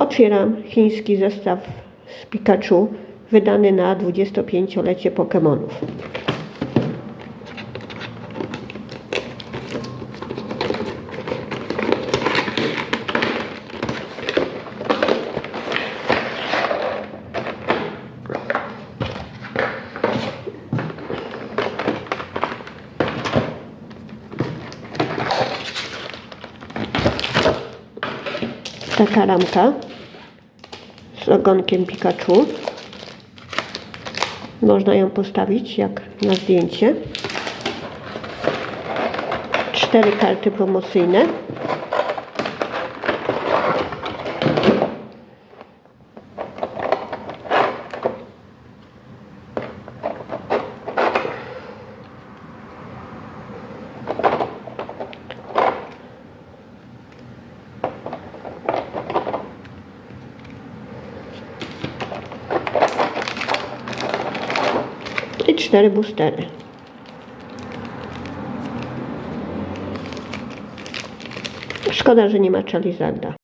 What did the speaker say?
Otwieram chiński zestaw z Pikachu wydany na 25-lecie Pokemonów. Taka ramka ogonkiem Pikachu. Można ją postawić jak na zdjęcie. Cztery karty promocyjne. I cztery boostery. Szkoda, że nie ma Charizarda.